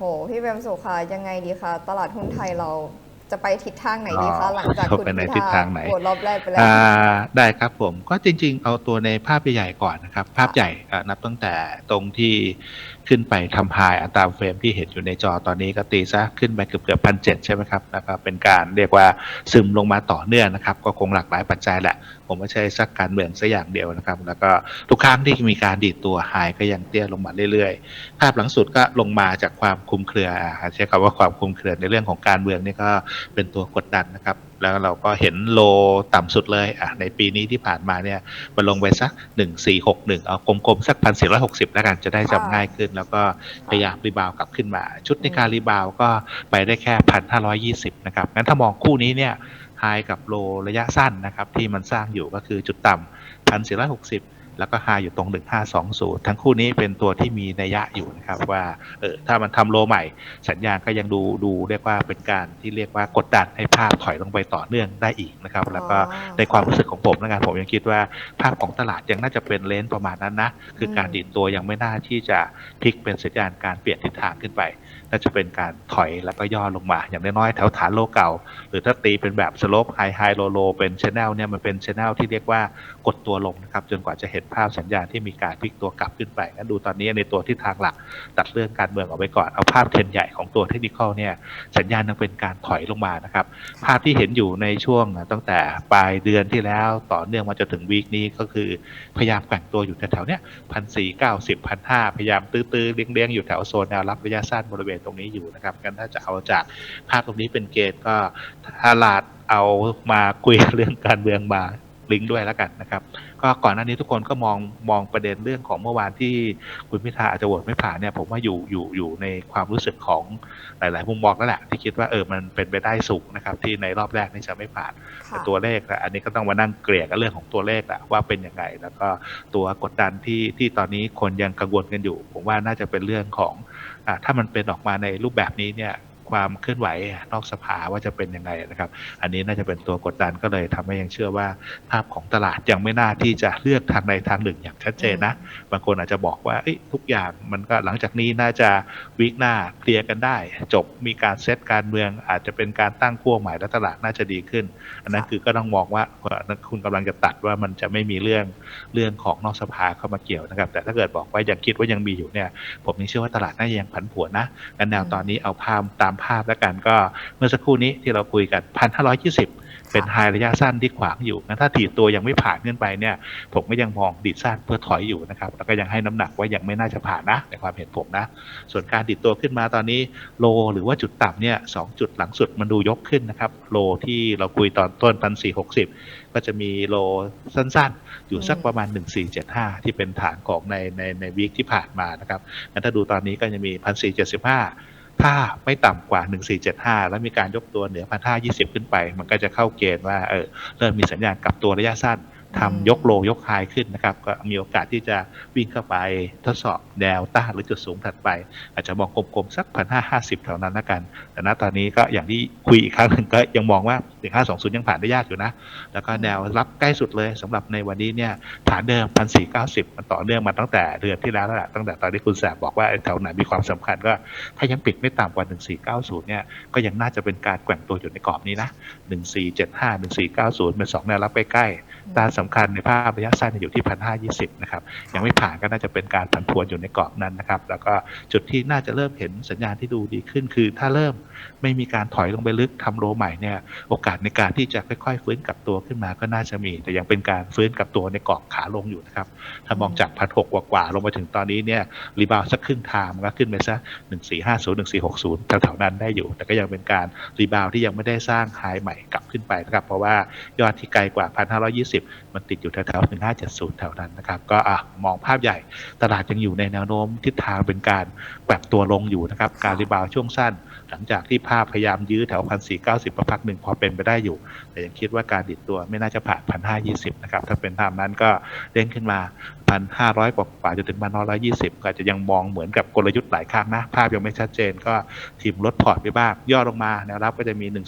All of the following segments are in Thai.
โห พี่เบมสุขายังไงดีคะ ตลาดหุ้นไทยเรา จะไปทิศทางไหนดีอ๋คะอหลังจากคุณไปในพิทิศธาทางไหนโหวตรอบแรกไปแล้วอ่าได้ครับผมก็จริง ๆ เอาตัวในภาพใหญ่ๆก่อนนะครับ ภาพใหญ่อะนับตั้งแต่ตรงที่ขึ้นไปทำพายอัตราเฟรมที่เห็นอยู่ในจอตอนนี้ก็ตีซะขึ้นไปเกือบเกือบพันเจ็ดใช่ไหมครับแล้วก็เป็นการเรียกว่าซึมลงมาต่อเนื่องนะครับ ก็คงหลากหลายปัจจัยแหละ ผมไม่ใช่สักการเมืองสักอย่างเดียวนะครับ แล้วก็ทุกครั้งที่มีการดีดตัวไฮก็ยังเตี้ยลงมาเรื่อยๆ ภาพหลังสุดก็ลงมาจากความคลุมเครืออ่าใช้คำว่าความคลุมเครือในเรื่องของการเมืองนี่ก็เป็นตัวกดดันนะครับ แล้วเราก็เห็นโลต่ำสุดเลยอะในปีนี้ที่ผ่านมาเนี่ยมาลงไปสัก 1461 เอากลมๆ สัก 1460 แล้วกันจะได้จำง่ายขึ้น แล้วก็พยายามรีบาวกลับขึ้นมา ชุดในการรีบาวก็ไปได้แค่ 1,520 นะครับ งั้นถ้ามองคู่นี้เนี่ยไฮกับโลระยะสั้นนะครับที่มันสร้างอยู่ก็คือจุดต่ำ1,460 แล้วก็ไฮอยู่ตรง 1520 ทั้งคู่นี้เป็นตัวที่มีนัยยะอยู่นะครับว่าเออถ้ามันทำโลใหม่ สัญญาณก็ยังดูดูเรียกว่าเป็นการที่เรียกว่ากดดันให้ภาพถอยลงไปต่อเนื่องได้อีกนะครับ แล้วก็อ๋อในความรู้สึกของผมนะครับผมยังคิดว่าภาพของตลาดยังน่าจะเป็นเลนส์ประมาณนั้นนะ คือการอืมดีดตัวยังไม่น่าที่จะพลิกเป็นสัญญาณการเปลี่ยนทิศทางขึ้นไปน่าจะเป็นการถอยแล้วก็ย่อลงมา อย่างน้อยๆแถวฐานโลเก่า หรือถ้าตีเป็นแบบสโลปไฮไฮโลโลเป็นชแนลเนี่ยมันเป็นชแนลที่เรียกว่ากดตัวลงนะครับจนกว่าจะเห็นภาพสัญญาณที่มีการพลิกตัวกลับขึ้นไปงั้นดูตอนนี้ในตัวที่ทางหลักตัดเรื่องการเมืองออกไปก่อน เอาภาพเทรนใหญ่ของตัวเทคนิคเนี่ยสัญญาณยังเป็นการถอยลงมานะครับ ภาพที่เห็นอยู่ในช่วงตั้งแต่ปลายเดือนที่แล้วต่อเนื่องมาจนถึงวีคนี้ก็คือพยายามแกว่งตัวอยู่แถวๆเนี้ยพันสี่เก้าสิบพันห้าพยายามตื้อๆเลี้ยงๆอยู่แถวโซนแนวรับระยะสั้นบริเวณตรงนี้อยู่นะครับงั้นถ้าจะเอาจากภาพตรงนี้เป็นเกณฑ์ก็ถ้าลาดเอามาคุยเรื่องการเมืองมา ลิงก์ด้วยแล้วกันนะครับ ก็ก่อนหน้านี้ทุกคนก็มองมองประเด็นเรื่องของเมื่อวานที่คุณพิธาอาจจะโหวตไม่ผ่านเนี่ยผมว่าอยู่อยู่อยู่ในความรู้สึกของหลาย ๆ มุมมองแล้วแหละที่คิดว่าเออมันเป็นไปได้สูงนะครับ ที่ในรอบแรกนี่จะไม่ผ่านแต่ค่ะตัวเลขอะอันนี้ก็ต้องมานั่งเกลี่ยกันเรื่องของตัวเลขแหละว่าเป็นยังไง แล้วก็ตัวกดดันที่ที่ตอนนี้คนยังกังวลกันอยู่ ผมว่าน่าจะเป็นเรื่องของอ่าถ้ามันเป็นออกมาในรูปแบบนี้เนี่ย ความเคลื่อนไหวนอกสภาว่าจะเป็นยังไงนะครับ อันนี้น่าจะเป็นตัวกดดันก็เลยทำให้ยังเชื่อว่าภาพของตลาดยังไม่น่าที่จะเลือกทางใดทางหนึ่งอย่างชัดเจนนะ บางคนอาจจะบอกว่าเอ้ยทุกอย่างมันก็หลังจากนี้น่าจะวิกหน้าเคลียร์กันได้ จบมีการเซตการเมืองอาจจะเป็นการตั้งขั้วใหม่และตลาดน่าจะดีขึ้น อันนั้นคือก็ต้องมองว่าเอ่อนั่นคุณกำลังจะตัดว่ามันจะไม่มีเรื่องเรื่องของนอกสภาเข้ามาเกี่ยวนะครับ แต่ถ้าเกิดบอกว่ายังคิดว่ายังมีอยู่เนี่ย ผมยังเชื่อว่าตลาดน่าจะยังผันผวนนะงั้นแนวตอนนี้เอาภาพตามภาพแล้วกันก็เมื่อสักครู่นี้ที่เราคุยกันพันห้าร้อยยี่สิบเป็นไฮระยะสั้นที่ขวางอยู่งั้นถ้าถีบตัวยังไม่ผ่านขึ้นไปเนี่ยผมก็ยังมองดีดสั้นเพื่อถอยอยู่นะครับแล้วก็ยังให้น้ำหนักว่ายังไม่น่าจะผ่านนะในความเห็นผมนะ ส่วนการดีดตัวขึ้นมาตอนนี้โลหรือว่าจุดต่ำเนี่ยสองจุดหลังสุดมันดูยกขึ้นนะครับโลที่เราคุยตอนต้นพันสี่หกสิบก็จะมีโลสั้นๆ อยู่สักประมาณ 1475 ที่เป็นฐานของในในในวีคที่ผ่านมานะครับงั้นถ้าดูตอนนี้ก็จะมี 1475 ถ้าไม่ต่ำกว่า 1475 แล้วมีการยกตัวเหนือ 1520 ขึ้นไป มันก็จะเข้าเกณฑ์ว่าเออเริ่มมีสัญญาณกลับตัวระยะสั้น ทำยกโลยกไฮขึ้นนะครับ ก็มีโอกาสที่จะวิ่งเข้าไปทดสอบแนวต้านหรือจุดสูงถัดไป อาจจะมองกลมๆสัก1,550แถวนั้นละกัน แต่ณตอนนี้ก็อย่างที่คุยอีกครั้งหนึ่งก็ยังมองว่า1520ยังผ่านได้ยากอยู่นะ แล้วก็แนวรับใกล้สุดเลยสำหรับในวันนี้เนี่ยฐานเดิม1490มันต่อเนื่องมาตั้งแต่เดือนที่แล้วแล้วแหละตั้งแต่ตอนที่คุณแสบบอกว่าไอ้แถวไหนมีความสำคัญก็ถ้ายังปิดไม่ต่ำกว่า1490เนี่ยก็ยังน่าจะเป็นการแกว่งตัวอยู่ในกรอบนี้นะ1475 1490เป็น2แนวรับใกล้ๆ ต้านสำคัญในภาพระยะสั้นอยู่ที่พันห้ายี่สิบนะครับยังไม่ผ่านก็น่าจะเป็นการผันผวนอยู่ในกรอบนั้นนะครับ แล้วก็จุดที่น่าจะเริ่มเห็นสัญญาณที่ดูดีขึ้น คือถ้าเริ่มไม่มีการถอยลงไปลึกทำโลใหม่เนี่ยโอกาสในการที่จะค่อยๆ ฟื้นกลับตัวขึ้นมาก็น่าจะมี แต่ยังเป็นการฟื้นกลับตัวในกรอบขาลงอยู่นะครับถ้ามองจากพันหกกว่าๆลงมาถึงตอนนี้เนี่ยรีบาวสักครึ่งทางมันก็ขึ้นไปซะกหนึ่งสี่ห้าศูนย์หนึ่งสี่หกศูนย์แถวๆนั้นได้อยู่ แต่ก็ยังเป็นการรีบาวที่ยังไม่ได้สร้างไฮใหม่กลับขึ้นไปนะครับเพราะว่ายอดที่ไกลกว่าพันห้150 มันติดอยู่แถวๆ1570 แถวนั้นนะครับ ก็อมองภาพใหญ่ตลาดยังอยู่ในแนวโน้มทิศทางเป็นการแกว่ตัวลงอยู่นะครับ การรีบาวช่วงสั้น หลังจากที่ภาพพยายามยื้อแถว 1490 ประพักหนึ่งพอเป็นไปได้อยู่ แต่ยังคิดว่าการดิดตัวไม่น่าจะผ่าน 1520 นะครับ ถ้าเป็นตามนั้นก็เด้งขึ้นมา 1,500 กว่ากว่าจะถึง1,920 ก็จะยังมองเหมือนกับกลยุทธ์หลายครั้งนะ ภาพยังไม่ชัดเจนก็ทิมลดพอร์ตไปบ้าง ย่อลงมาแนวรับก็จะมี 1490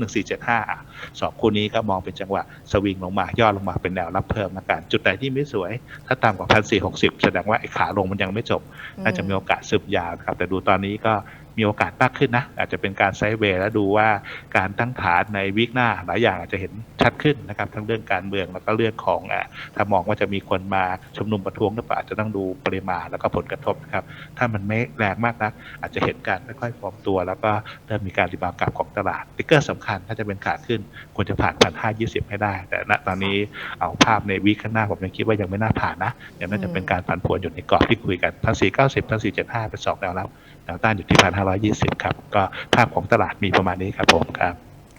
1475สอ2คู่นี้ก็มองเป็นจังหวะสวิงลงมาย่อลงมาเป็นแนวรับเพิ่มนะกันจุดไหนที่ไม่สวย ถ้าต่ำกว่า1460แสดงว่าไอ้ขาลงมันยังไม่จบ น่าจะมีโอกาสซึมยาวนะครับแต่ดูตอนนี้ก็ มีโอกาสมากขึ้นนะ อาจจะเป็นการไซด์เวย์แล้วดูว่าการตั้งฐานในวีคหน้าหลายอย่างอาจจะเห็นชัดขึ้นนะครับ ทั้งเรื่องการเมืองแล้วก็เรื่องของอถ้ามองว่าจะมีคนมาชุมนุมประท้วงหรือเปล่าอาจจะต้องดูปริมาณแล้วก็ผลกระทบนะครับ ถ้ามันไม่แรงมากนะอาจจะเห็นการค่อยๆฟอร์มตัว แล้วก็เริ่มมีการรีบาวด์กลับของตลาดติ๊กเกอร์สำคัญถ้าจะเป็นขาขึ้นควรจะผ่านพันห้ายี่สิบให้ได้ แต่ณตอนนี้เอาภาพในวีคข้างหน้าผมยังคิดว่ายังไม่น่าผ่านนะยังน่าจะเป็นการผันผวนอยู่ในกรอบที่คุยกันพันสี่เก้าสิบพันสี่เจ็ดห้าเป็นสองแนวรับ แนวต้านอยู่ที่พันห้าร้อยี่สิบครับ ก็ภาพของตลาดมีประมาณนี้ครับผมครับ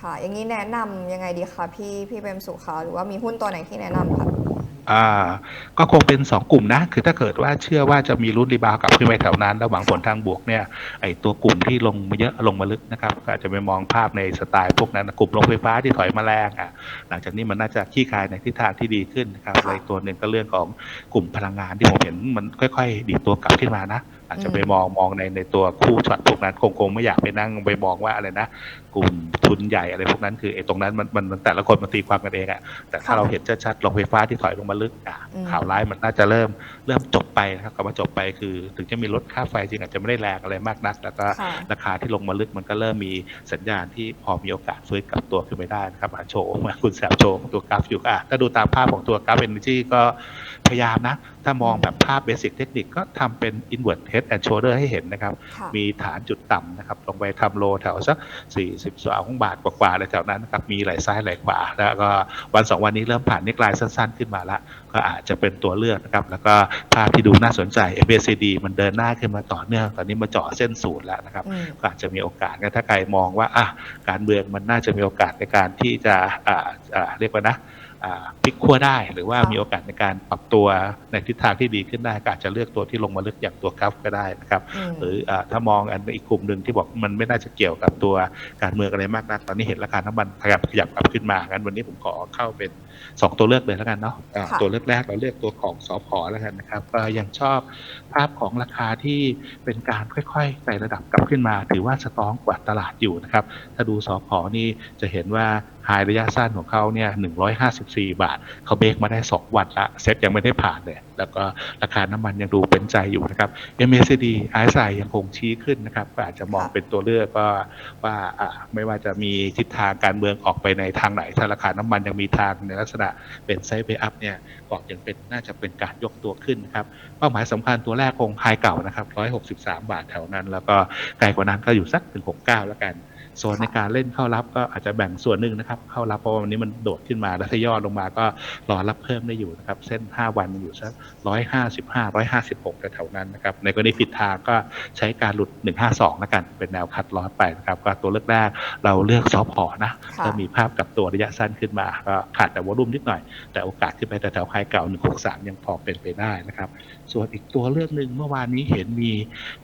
ค่ะ อย่างนี้แนะนำยังไงดีคะพี่พี่เปรมสุขาหรือว่ามีหุ้นตัวไหนที่แนะนำคะอ่าก็คงเป็น 2 กลุ่มนะ คือถ้าเกิดว่าเชื่อว่าจะมีรุ่นรีบาวด์กลับขึ้นไปแถวนั้น แล้วหวังผลทางบวกเนี่ยไอตัวกลุ่มที่ลงมาเยอะลงมาลึกนะครับ ก็อาจจะไปมองภาพในสไตล์พวกนั้นนะกลุ่มโรงไฟฟ้าที่ถอยมาแรงอะหลังจากนี้มันน่าจะขี้คายในทิศทางที่ดีขึ้นนะครับอะไรตัวหนึ่งก็เรื่องของกลุ่มพลังงานที่ผมเห็นมันค่อย ๆ ดีดตัวกลับขึ้นมานะ อาจจะไปมองมองในในตัวคู่ช็อตพวกนั้นคงคงไม่อยากไปนั่งไปมองว่าอะไรนะกลุ่มทุนใหญ่อะไรพวกนั้นคือไอ้ตรงนั้นมันมันมันแต่ละคนมันตีความกันเองอะแต่ถ้าค่ะเราเห็นชัดๆโรงไฟฟ้าที่ถอยลงมาลึกอะอืมข่าวร้ายมันน่าจะเริ่มเริ่มจบไปนะครับคำว่าจบไปคือ ถึงจะมีลดค่าไฟจริงอาจจะไม่ได้แรงอะไรมากนัก แล้วก็ค่ะราคาที่ลงมาลึกมันก็เริ่มมีสัญญาณที่พอมีโอกาสฟื้นกลับตัวขึ้นไปได้นะครับมาโชว์มาคุณแสบโชว์ของตัวกราฟอยู่อะถ้าดูตามภาพของตัวกราฟเอเนจีก็พยายามนะ ถ้ามองแบบภาพเบสิกเทคนิคก็ทำเป็น inward head and shoulder ให้เห็นนะครับค่ะมีฐานจุดต่ำนะครับลงไปทำโลแถวสัก 42 บาทกว่าๆอะไรแถวนั้นนะครับ มีไหลซ้ายไหลขวา แล้วก็วันสองวันนี้เริ่มผ่านนิกลายสั้นๆ ขึ้นมาละ ก็อาจจะเป็นตัวเลือกนะครับ แล้วก็ภาพที่ดูน่าสนใจ MACD มันเดินหน้าขึ้นมาต่อเนื่อง ตอนนี้มาเจาะเส้นศูนย์แล้วนะครับอืมก็อาจจะมีโอกาสนะถ้าใครมองว่าอะการเมืองมันน่าจะมีโอกาสในการที่จะอ่าอ่าเรียกว่านะอ่า พลิกขั้วได้หรือว่าค่ะมีโอกาสในการปรับตัวในทิศทางที่ดีขึ้นได้ก็อาจจะเลือกตัวที่ลงมาลึกอย่างตัวกราฟก็ได้นะครับอืมหรืออาถ้ามองอันอีกกลุ่มหนึ่งที่บอกมันไม่น่าจะเกี่ยวกับตัวการเมืองอะไรมากนักตอนนี้เห็นราคาน้ำมันขยับขยับกลับขึ้นมางั้นวันนี้ผมขอเข้าเป็น 2 ตัวเลือกเลยแล้วกันเนาะอ่าค่ะตัวเลือกแรกเราเลือกตัวของสอพอแล้วกันนะครับก็ยังชอบภาพของราคาที่เป็นการค่อยๆไต่ระดับกลับขึ้นมา ถือว่าสตรองกว่าตลาดอยู่นะครับถ้าดูสอพอนี่จะเห็นว่าไฮระยะสั้นของเขาเนี่ย154 บาท เขาเบรกมาได้ 2 วันละเซ็ตยังไม่ได้ผ่านเลย แล้วก็ราคาน้ำมันยังดูเป็นใจอยู่นะครับ MACD RSI ยังคงชี้ขึ้นนะครับ ก็อาจจะมองค่ะเป็นตัวเลือกก็ว่าอ่าไม่ว่าจะมีทิศทางการเมืองออกไปในทางไหนถ้าราคาน้ำมันยังมีทางในลักษณะเป็นไซด์เวย์อัพเนี่ยก็ยังเป็นน่าจะเป็นการยกตัวขึ้นนะครับ เป้าหมายสำคัญตัวแรกคงไฮเก่านะครับ163 บาทแถวนั้น แล้วก็ไกลกว่านั้นก็อยู่สักถึง69แล้วกัน โซนในการเล่นเข้ารับก็อาจจะแบ่งส่วนหนึ่งนะครับ เข้ารับเพราะว่าวันนี้มันโดดขึ้นมาแล้วถ้าย่อลงมาก็รอรับเพิ่มได้อยู่นะครับ เส้น 5 วันอยู่สัก155 156แถวๆนั้นนะครับ ในกรณีผิดทางก็ใช้การหลุด152แล้วกัน เป็นแนวคัดลอสไปนะครับ ก็ตัวเลือกแรกเราเลือกซอพอนะค่ะก็มีภาพกับตัวระยะสั้นขึ้นมาก็ขาดแต่วอลุ่มนิดหน่อย แต่โอกาสขึ้นไปแต่แถวไฮเก่า163ยังพอเป็นไปได้นะครับ ส่วนอีกตัวเลือกหนึ่งเมื่อวานนี้เห็นมี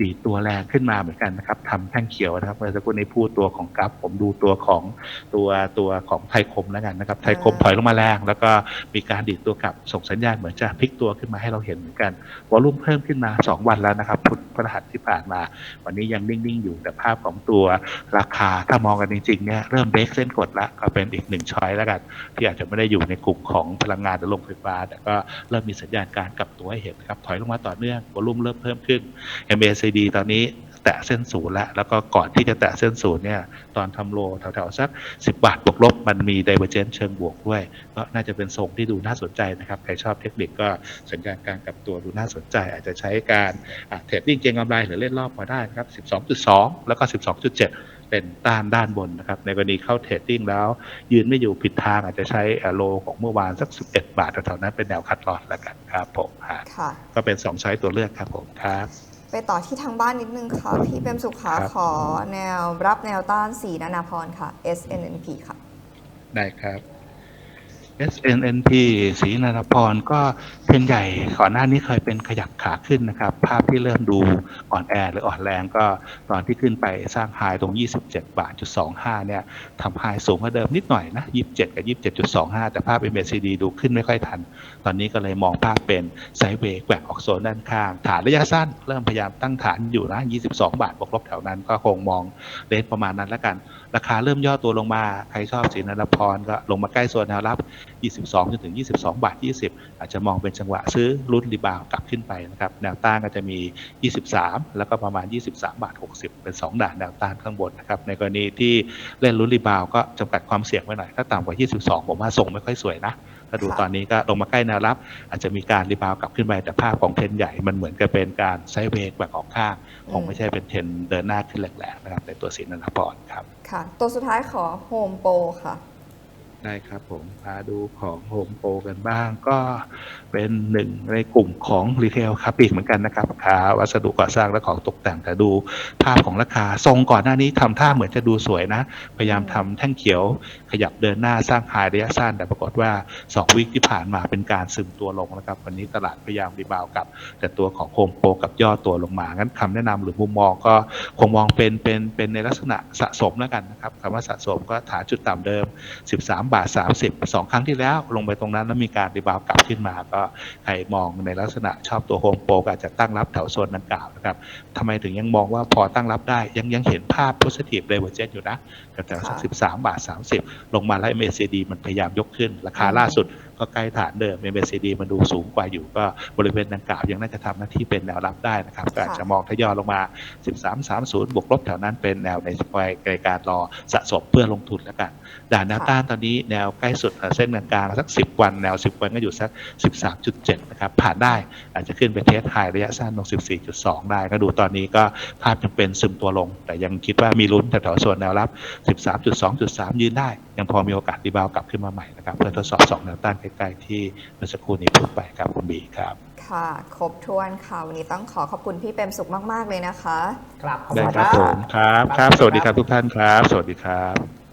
ดีดตัวแรงขึ้นมาเหมือนกันนะครับทำแท่งเขียวนะครับเมื่อสักครู่นี้พูดตัวของกราฟผมดูตัวของตัวตัวของไทยคมแล้วกันนะครับ ไทยคมถอยลงมาแรง แล้วก็มีการดีดตัวกลับส่งสัญญาณเหมือนจะพลิกตัวขึ้นมาให้เราเห็นเหมือนกันวอลุ่มเพิ่มขึ้นมา 2 วันแล้วนะครับพุธพฤหัสที่ผ่านมา วันนี้ยังนิ่งๆ อยู่แต่ภาพของตัวราคาถ้ามองกันจริงๆเนี่ยเริ่มเบรกเส้นกดแล้วก็เป็นอีกหนึ่งช้อยแล้วกัน ที่อาจจะไม่ได้อยู่ในกลุ่มของพลังงานหรือโรงไฟฟ้า แต่ก็เริ่มมีสัญญาณการกลับตัวให้เห็นครับถอยลงมาต่อเนื่องวอลุ่มเริ่มเพิ่มขึ้น MACD ตอนนี้ แตะเส้นศูนย์แล้ว แล้วก็ก่อนที่จะแตะเส้นศูนย์เนี่ย ตอนทำโลแถวๆสัก 10 บาทบวกลบ มันมี divergence เชิงบวกด้วย ก็น่าจะเป็นทรงที่ดูน่าสนใจนะครับ ใครชอบเทคนิคก็สัญญาณการกลับตัวดูน่าสนใจ อาจจะใช้การเทรดดิ้งเก็งกำไรหรือเล่นรอบพอได้นะครับ 12.2 แล้วก็ 12.7เป็นต้านด้านบนนะครับ ในกรณีเข้าเทรดดิ้งแล้ว ยืนไม่อยู่ผิดทางอาจจะใช้โลของเมื่อวานสัก 11 บาทแถวๆนั้นเป็นแนวคัดลอสแล้วกันครับผมฮะค่ะก็เป็น 2 ช้อยตัวเลือกครับผมครับ ไปต่อที่ทางบ้านนิดนึงค่ะ พี่เปรมสุขาครับขอแนวรับแนวต้านสีนานาพรค่ะ SNNP ค่ะ ได้ครับ SNNP ศรีนารพรก็เทรนใหญ่ก่อนหน้านี้เคยเป็นขยับขาขึ้นนะครับ ภาพที่เริ่มดูอ่อนแอหรืออ่อนแรงก็ตอนที่ขึ้นไปสร้างไฮตรง 27 บาทจุด25 เนี่ยทำไฮสูงกว่าเดิมนิดหน่อยนะ 27 กับ 27.25 แต่ภาพ MACD ดูขึ้นไม่ค่อยทัน ตอนนี้ก็เลยมองภาพเป็นไซด์เวย์แกว่งออกโซนด้านข้าง ฐานระยะสั้นเริ่มพยายามตั้งฐานอยู่นะ 22 บาทบวกลบแถวนั้นก็คงมองเลนประมาณนั้นแล้วกัน ราคาเริ่มย่อตัวลงมาใครชอบสีนารพรก็ลงมาใกล้โซนแนวรับ 22จนถึง 22 บาท 20 อาจจะมองเป็นจังหวะซื้อรุ่นรีบาวด์กลับขึ้นไปนะครับแนวต้านก็จะมี 23 แล้วก็ประมาณ 23 บาท 60 เป็น 2 ด่านแนวต้านข้างบนนะครับในกรณีที่เล่นรุ่นรีบาวด์ก็จำกัดความเสี่ยงไว้หน่อยถ้าต่ำกว่า 22 ผมว่าส่งไม่ค่อยสวยนะถ้าดูค่ะตอนนี้ก็ลงมาใกล้แนวรับ อาจจะมีการรีบาวด์กลับขึ้นไปแต่ภาพของเทรนด์ใหญ่มันเหมือนกับเป็นการไซด์เวย์แบบออกข้างคงไม่ใช่เป็นเทรนด์เดินหน้าขึ้นแรงๆนะครับในตัวสีนันทพรครับค่ะ ตัวสุดท้ายขอโฮมโปรค่ะ ได้ครับผมพาดูของโฮมโปรกันบ้างก็เป็นหนึ่งในกลุ่มของรีเทลครับอีกเหมือนกันนะครับค้าวัสดุก่อสร้างและของตกแต่งแต่ดูภาพของราคา ทรงก่อนหน้านี้ทำท่าเหมือนจะดูสวยนะ พยายามทำแท่งเขียวขยับเดินหน้าสร้างไฮระยะสั้น แต่ปรากฏว่า 2 วิคที่ผ่านมาเป็นการซึมตัวลงนะครับ วันนี้ตลาดพยายามรีบาวกับ แต่ตัวของโฮมโปรกับย่อตัวลงมา งั้นคำแนะนำหรือมุมมองก็คงมองเป็นเป็นเป็นในลักษณะสะสมแล้วกันนะครับคำว่าสะสมก็ฐานจุดต่ำเดิม 13บาท 30สองครั้งที่แล้วลงไปตรงนั้นแล้วมีการรีบาวกลับขึ้นมา ก็ใครมองในลักษณะชอบตัวโฮมโปรก็อาจจะตั้งรับแถวโซนดังกล่าวนะครับทำไมถึงยังมองว่าพอตั้งรับได้ ยังยังเห็นภาพ positive divergence อยู่นะแถวสักค่ะ13 บาท 30 ลงมาแล้ว MACD มันพยายามยกขึ้นราคาล่าสุดก็ใกล้ฐานเดิม MACD มันดูสูงกว่าอยู่ก็บริเวณดังกล่าวยังน่าจะทำหน้าที่เป็นแนวรับได้นะครับก็อาจจะมองทยอยลงมา 13.30 บวกลบแถวนั้นเป็นแนวในในการรอสะสมเพื่อลงทุนแล้วกันด่านแนวต้านตอนนี้แนวใกล้สุดเส้นกลางๆสัก 10 วันแนว 10 วันก็อยู่สัก 13.7 นะครับ ผ่านได้อาจจะขึ้นไปเทสไฮระยะสั้นตรง14.2 ได้ ก็ดูตอนนี้ก็ภาพยังเป็นซึมตัวลง แต่ยังคิดว่ามีลุ้นแถวๆส่วนแนวรับ 13.2.3 ยืนได้ ยังพอมีโอกาสรีบาวกลับขึ้นมาใหม่นะครับ เพื่อทดสอบ 2 แนวต้านใกล้ๆที่เมื่อสักครู่นี้พูดไปครับคุณบีครับ ค่ะครบถ้วนค่ะวันนี้ต้องขอขอบคุณพี่เปรมสุขมาก ๆ เลยนะคะ ครับขอบได้คุณครับผมครับครับ สวัสดีครับทุกท่านครับ สวัสดีครับ